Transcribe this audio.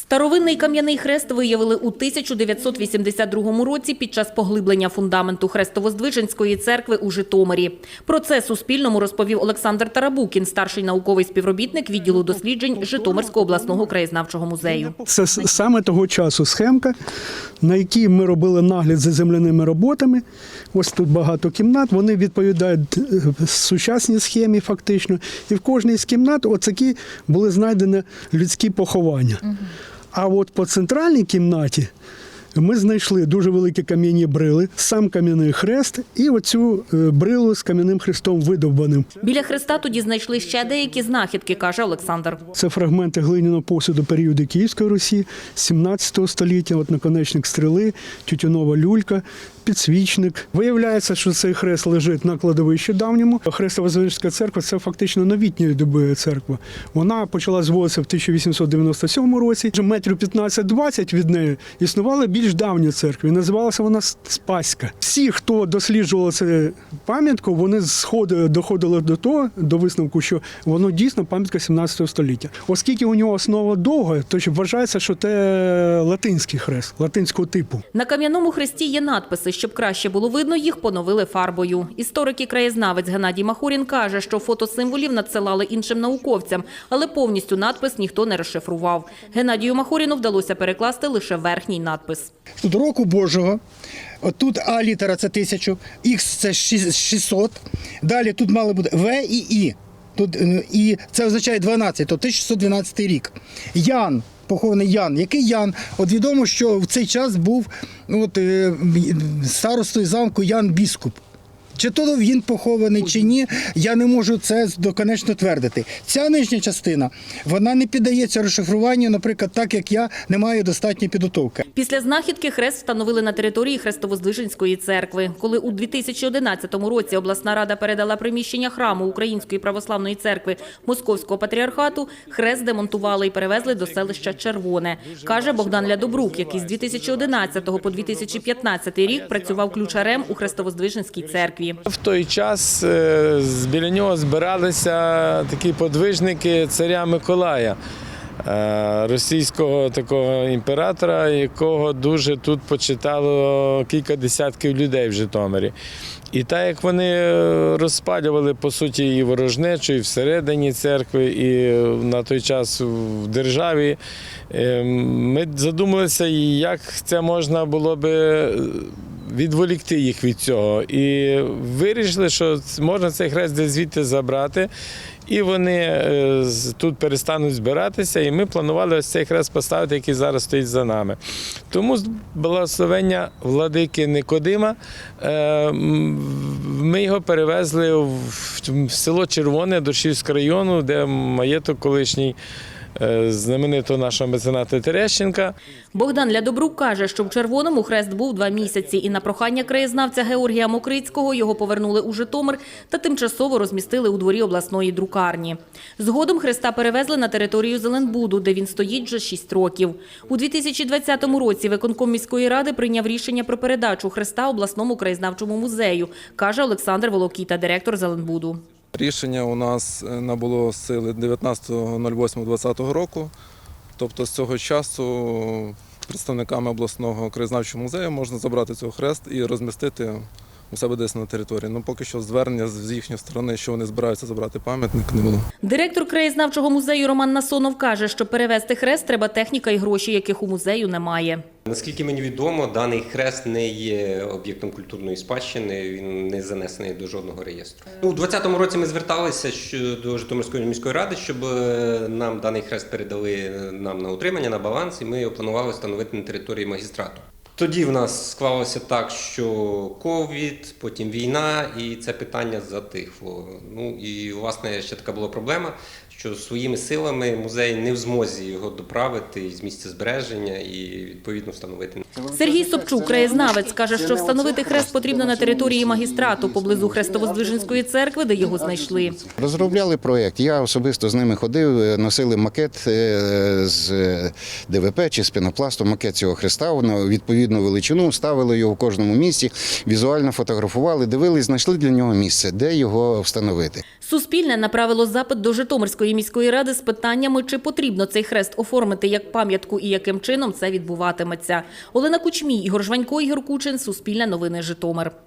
Старовинний кам'яний хрест виявили у 1982 році під час поглиблення фундаменту Хрестово-Здвиженської церкви у Житомирі. Про це Суспільному розповів Олександр Тарабукін, старший науковий співробітник відділу досліджень Житомирського обласного краєзнавчого музею. Це саме того часу схемка, на якій ми робили нагляд за земляними роботами. Ось тут багато кімнат. Вони відповідають е, сучасній схемі, фактично. І в кожній з кімнат оцакі були знайдені людські поховання. А от по центральній кімнаті. Ми знайшли дуже великі кам'яні брили, сам кам'яний хрест і оцю е, брилу з кам'яним хрестом видовбаним. Біля хреста тоді знайшли ще деякі знахідки, каже Олександр. Це фрагменти глиняного посуду періоду Київської Русі, 17 століття, от наконечник стріли, тютюнова люлька, підсвічник. Виявляється, що цей хрест лежить на кладовищі давньому. Хрестово-Звенська церква це фактично новітньої доби церква. Вона почала зводитися в 1897 році. Метрів 15-20 від неї існували більш давні церкви. Називалася вона Спаська. Всі, хто досліджував цю пам'ятку, вони сходу доходили до того, до висновку, що воно дійсно пам'ятка 17 століття. Оскільки у нього основа довга, то вважається, що це латинський хрест, латинського типу. На кам'яному хресті є надписи. Щоб краще було видно, їх поновили фарбою. Історик і краєзнавець Геннадій Махурін каже, що фото символів надсилали іншим науковцям, але повністю надпис ніхто не розшифрував. Геннадію Махуріну вдалося перекласти лише верхній надпис. Тут року Божого. От тут А літера це 1000, Х це ші- 600. Далі тут мали бути В і І. Тут е, і це означає 12, то 1612 рік. Ян, похований Ян. Який Ян? От відомо, що в цей час був ну, от, е, старостою замку Ян Біскуп. Чи то він похований, чи ні, я не можу це доконечно твердити. Ця нижня частина вона не піддається розшифруванню, наприклад, так як я не маю достатньої підготовки. Після знахідки хрест встановили на території Хрестово-Здвиженської церкви. Коли у 2011 році обласна рада передала приміщення храму Української православної церкви Московського патріархату, хрест демонтували і перевезли до селища Червоне, каже Богдан Лядобрук, який з 2011 по 2015 рік працював ключарем у Хрестово-Здвиженській церкві. В той час е, біля нього збиралися такі подвижники царя Миколая, е, російського такого імператора, якого дуже тут почитало кілька десятків людей в Житомирі. І так як вони е, розпалювали по суті і ворожнечу, і всередині церкви, і на той час в державі, ми задумалися, як це можна було би відволікти їх від цього. І вирішили, що можна цей хрест десь звідти забрати. І вони е, тут перестануть збиратися, і ми планували ось цей хрест поставити, який зараз стоїть за нами. Тому благословення владики Никодима е, ми його перевезли в село Червоне Доршівського району, де маєток колишній знаменитого нашого мецената Терещенка. Богдан Лядобрук каже, що в Червоному хрест був два місяці, і на прохання краєзнавця Георгія Мокрицького його повернули у Житомир та тимчасово розмістили у дворі обласної друкарні. Згодом хреста перевезли на територію Зеленбуду, де він стоїть вже шість років. У 2020 році виконком міської ради прийняв рішення про передачу хреста обласному краєзнавчому музею, каже Олександр Волокіта, директор Зеленбуду. Рішення у нас е, набуло сили 19.08.2020 року. Тобто з цього часу представниками обласного краєзнавчого музею можна забрати цього хрест і розмістити у себе десь на території. Ну поки що звернення з їхньої сторони, що вони збираються забрати пам'ятник, не було. Директор краєзнавчого музею Роман Насонов каже, що перевезти хрест треба техніка і гроші, яких у музею немає. Наскільки мені відомо, даний хрест не є об'єктом культурної спадщини, він не занесений до жодного реєстру. Ну, У 2020 році ми зверталися до Житомирської міської ради, щоб е, нам даний хрест передали е, нам на утримання, на баланс, і ми його планували встановити на території магістрату. Тоді в нас склалося так, що ковід, потім війна, і це питання затихло. Ну і власне ще така була проблема, що своїми силами музей не в змозі його доправити з місця збереження і відповідно встановити. Сергій Собчук, краєзнавець, каже, що встановити хрест потрібно на території магістрату поблизу Хрестово-Здвиженської церкви, де його знайшли. Розробляли проєкт. Я особисто з ними ходив, е, носили макет е, з е, ДВП чи з пінопласту, макет цього хреста на відповідну величину, ставили його в кожному місці, візуально фотографували, дивились, знайшли для нього місце, де його встановити. Суспільне направило запит до Житомирської Житомирської міської ради з питаннями, чи потрібно цей хрест оформити як пам'ятку і яким чином це відбуватиметься. Олена Кучмій, Ігор Жванько, Ігор Кучин, Суспільне новини Житомир.